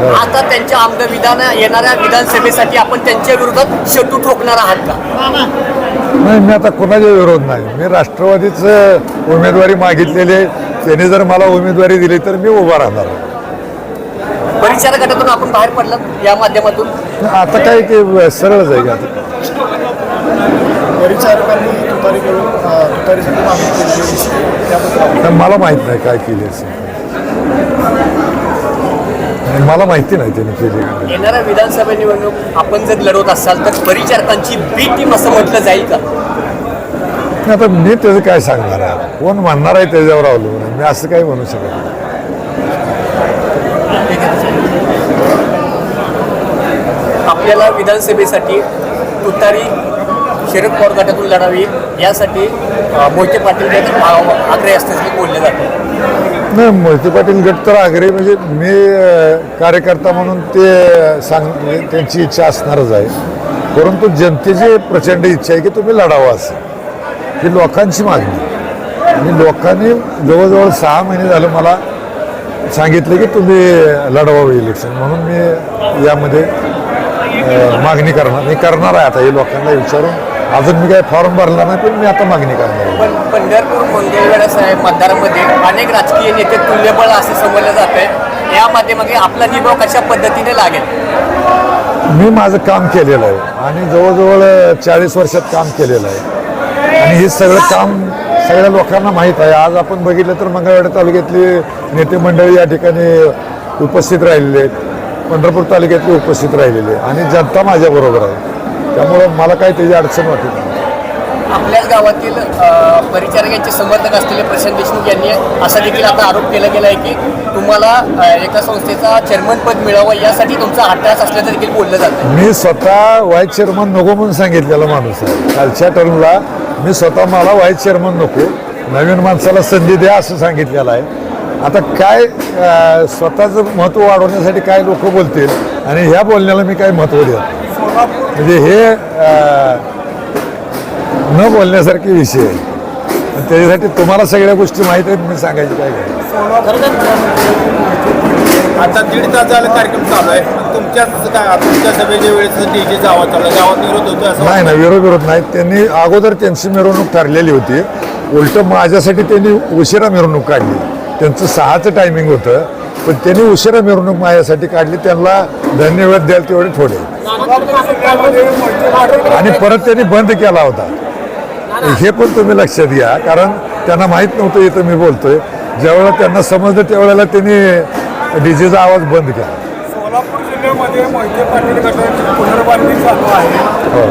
आता त्यांच्या आमदार विधान येणाऱ्या विधानसभेसाठी आपण त्यांच्या विरोधात शटू ठोकणार आहात का? नाही मी आता कोणाचा विरोध नाही. मी राष्ट्रवादीच उमेदवारी मागितलेली आहे. त्यांनी जर मला उमेदवारी दिली तर मी उभा राहणार. परिचार गटातून आपण बाहेर पडलात या माध्यमातून? आता काय ते सरळच आहे का आता. परिचारकांनी तुतारी करून अ, तुतारीसाठी मागणी केलेली आहे. त्याबद्दल तर मला माहीत नाही काय केली असेल. आणि मला माहिती नाही त्यांनी केली का नाही. येणाऱ्या विधानसभा निवडणूक आपण जर लढवत असाल तर परिचारकांची बी टीम असं म्हटलं जाईल का आता मी त्याचं काय सांगणार आहे कोण म्हणणार आहे त्याच्यावर अवलंबून आहे. मी असं काही म्हणू शकत नाही आपल्याला विधानसभेसाठी तुतारी शरद पवार गटातून लढावी यासाठी मोहिते पाटील गट आग्रही असल्याचे बोलले जाते. नाही मोहिते पाटील गट तर आग्रही म्हणजे मी कार्यकर्ता म्हणून ते सांग म्हणजे त्यांची इच्छा असणारच आहे. परंतु जनतेची प्रचंड इच्छा आहे की तुम्ही लढावं असं. ही लोकांची मागणी. आणि लोकांनी जवळजवळ सहा महिने झालं मला सांगितलं की तुम्ही लढवावं इलेक्शन म्हणून मी यामध्ये मागणी करणार. मी करणार आहे आता हे लोकांना विचारून. अजून मी काय फॉर्म भरला नाही पण मी आता मागणी करणार आहे. पण पंढरपूर मंगळवेढा साहेब मतदारामध्ये अनेक राजकीय नेते तुल्यबळ असे समजलं जात. आहे या माध्यमागे आपला निभाव कशा पद्धतीने लागेल? मी माझं काम केलेलं आहे आणि जवळजवळ चाळीस वर्षात काम केलेलं आहे. आणि हे सगळं काम सगळ्या लोकांना माहीत आहे. आज आपण बघितलं तर मंगळवेढा तालुक्यातली नेते मंडळी या ठिकाणी उपस्थित राहिलेले आहेत. पंढरपूर तालुक्यातले उपस्थित राहिलेले आहे. आणि जनता माझ्याबरोबर आहे. त्यामुळं मला काही त्याची अडचण वाटत नाही आपल्याच गावातील परिचारकांचे समर्थक असलेले प्रशांत देशमुख यांनी असा देखील आता आरोप केला गेला आहे की तुम्हाला एका संस्थेचा चेअरमन पद मिळावं यासाठी तुमचा अट्टास असल्याचं देखील बोललं जातं मी स्वतः व्हाईस चेअरमन नको म्हणून सांगितलेला माणूस आहे. कालच्या टर्मला मी स्वतः मला व्हाईस चेअरमन नको नवीन माणसाला संधी द्या असं सांगितलेलं आहे. आता काय स्वतःचं महत्त्व वाढवण्यासाठी काय लोक बोलतील आणि ह्या बोलण्याला मी काय महत्त्व देत. म्हणजे हे न बोलण्यासारखे विषय आहे. त्याच्यासाठी तुम्हाला सगळ्या गोष्टी माहीत आहेत मी सांगायची काय आता दीड तास झाला कार्यक्रम चालू आहे. तुमच्या सभेच्या वेळेस. गावात विरोध होतो असं नाही ना विरोध विरोध नाही. त्यांनी अगोदर त्यांची मिरवणूक ठरलेली होती. उलट माझ्यासाठी त्यांनी उशिरा मिरवणूक काढली. त्यांचं सहाचं टायमिंग होतं. पण त्यांनी उशिरा मिरवणूक माझ्यासाठी काढली त्यांना धन्यवाद द्याल तेवढे थोडे. आणि परत त्यांनी बंद केला होता. हे पण तुम्ही लक्षात घ्या कारण त्यांना माहीत नव्हतं इथं मी बोलतोय. ज्यावेळेला त्यांना समजलं त्यावेळेला त्यांनी डीजेचा आवाज बंद केला. सोलापूर जिल्ह्यामध्ये मोहिते पाटील गटाची पुनर्बांधणी चालू आहे. हो.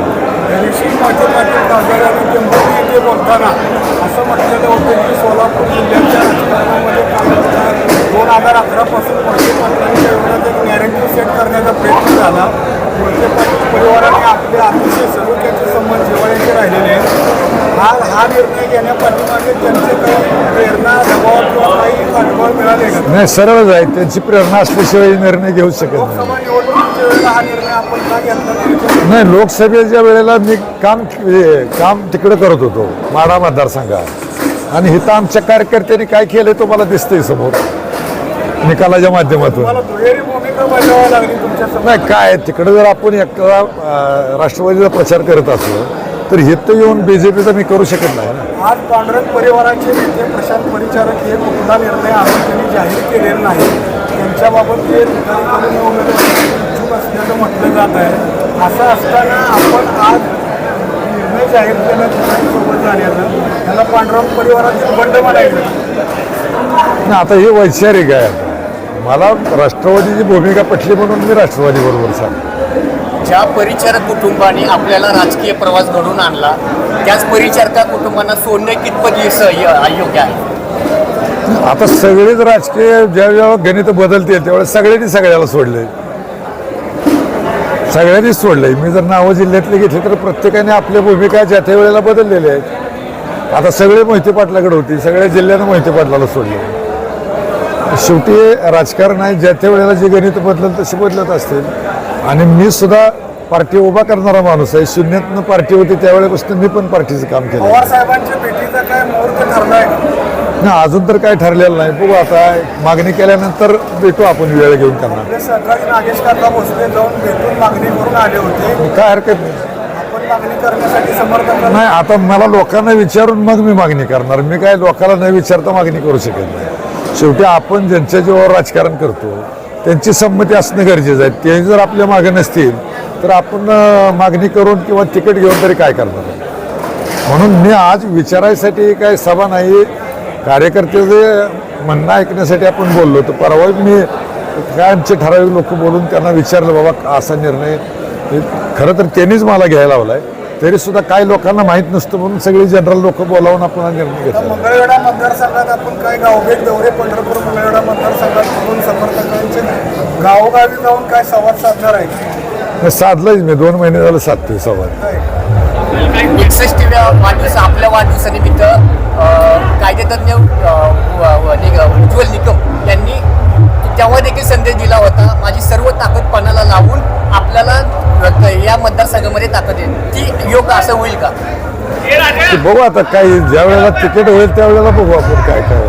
मोहिते पाटील येथे बोलताना असं म्हटलेलं होतं की सोलापूर जिल्ह्याच्या हजार अकरापासून मोहिते पाटलांच्या विरोधात एक नॅरेटिव्ह सेट करण्याचा प्रयत्न झाला. मोहिते पाटील परिवाराने आपले अतिशय सलोख्याचे संबंध जिव्हाळ्याचे राहिलेले आहेत. हा हा निर्णय घेण्यापाठीमागे त्यांचे काही प्रेरणा दबाव किंवा काही पाठबळ मिळाले का? नाही सरळच आहे. त्यांची प्रेरणा असल्याशिवाय निर्णय घेऊ शकत नाही. लोकसभा निवडणुकीच्या वेळेला हा निर्णय आपण का घेतला नाही? नाही लोकसभेच्या वेळेला मी काम काम तिकडे करत होतो माडा मतदारसंघात. आणि इथं आमच्या कार्यकर्त्यांनी काय केलं तो मला दिसतंय समोर. निकालाच्या माध्यमातून. नाही काय तिकडे जर आपण एकटा अं, राष्ट्रवादीचा प्रचार करत असलो तर इथं येऊन बीजेपीचा मी करू शकत नाही ना. आज पांडुरंग परिवाराचे नेते प्रशांत परिचारक हे कुठला निर्णय अजून त्यांनी जाहीर केलेला नाही. त्यांच्याबाबत ते इच्छुक असल्याचं म्हटलं जात आहे. असं असताना आपण आज निर्णय जाहीर केला सोबत जाण्याचा त्याला पांडुरंग परिवारातील बंड म्हणायचं. आणि आता हे वैचारिक आहे. मला राष्ट्रवादीची भूमिका पटली म्हणून मी राष्ट्रवादी बरोबर सांगतो. ज्या परिचारक कुटुंबाने आपल्याला राजकीय प्रवास घडून आणला त्याच परिचारका कुटुंबांना सोडणं कितपत अयोग्य आहे? आता सगळेच राजकीय ज्या वेळेला गणित बदलतील त्यावेळेस सगळ्यांनी सगळ्याला सोडले सगळ्यांनीच सोडलंय. मी जर नावं जिल्ह्यातले घेतले तर प्रत्येकाने आपल्या भूमिका ज्या त्या वेळेला बदललेल्या आहेत. आता सगळे मोहिते पाटलाकडे होती सगळ्या जिल्ह्यानं मोहिते पाटलाला सोडले शेवटी राजकारण आहे ज्या त्या वेळेला जे गणित बदलत तसे बदलत असतील. आणि मी सुद्धा पार्टी उभा करणारा माणूस आहे शून्यातनं पार्टी होती त्यावेळेपासून मी पण पार्टीचं काम केलं पवार साहेबांच्या भेटीचा काय मुहूर्त ठरलाय? का नाही अजून तर काय ठरलेलं नाही. बघू आता मागणी केल्यानंतर भेटू आपण वेळ घेऊन त्यांना. आपले सहकारी नागेश काका भोसले जाऊन भेटून मागणी करून आले होते. काय हरकत नाही. आपण मागणी करण्यासाठी समर्थन नाही आता मला लोकांना विचारून मग मी मागणी करणार. मी काय लोकांना न विचारता मागणी करू शकत नाही. शेवटी आपण ज्यांच्या जीवावर राजकारण करतो त्यांची संमती असणं गरजेचं आहे. ते जर आपल्या मागे नसतील तर आपण मागणी करून किंवा तिकीट घेऊन तरी काय करणार? म्हणून मी आज विचारायसाठी काय सभा नाही कार्यकर्त्याचे म्हणणं ऐकण्यासाठी आपण बोललो तर परवा मी काय आमचे ठराविक लोक बोलून त्यांना विचारलं बाबा असा निर्णय हे खरं तर त्यांनीच मला घ्यायला लावला आहे सुद्धा काही लोकांना माहीत नसतं म्हणून सगळी जनरल लोक बोलावून आपण हा निर्णय घेतला मंगळवेढा मतदारसंघात आपण काय गावभेट दौरे पंढरपूर मंगळवेढा मतदारसंघात करून समर्थकांचे गावोगावी जाऊन काय संवाद साधणार आहे? साधलंच मी. दोन महिने झालं साधतोय संवाद. काय एकसष्टीव्या वाढदिवस आपल्या वाढदिवसानिमित्त कायदेतज्ञ उज्ज्वल निकम यांनी तेव्हा देखील संदेश दिला होता माझी सर्व ताकद पणाला मतदारसंघामध्ये ताकद येईल ती योग्य असं होईल का? बघू आता काही ज्या वेळेला तिकीट होईल त्यावेळेला बघू आपण काय काय.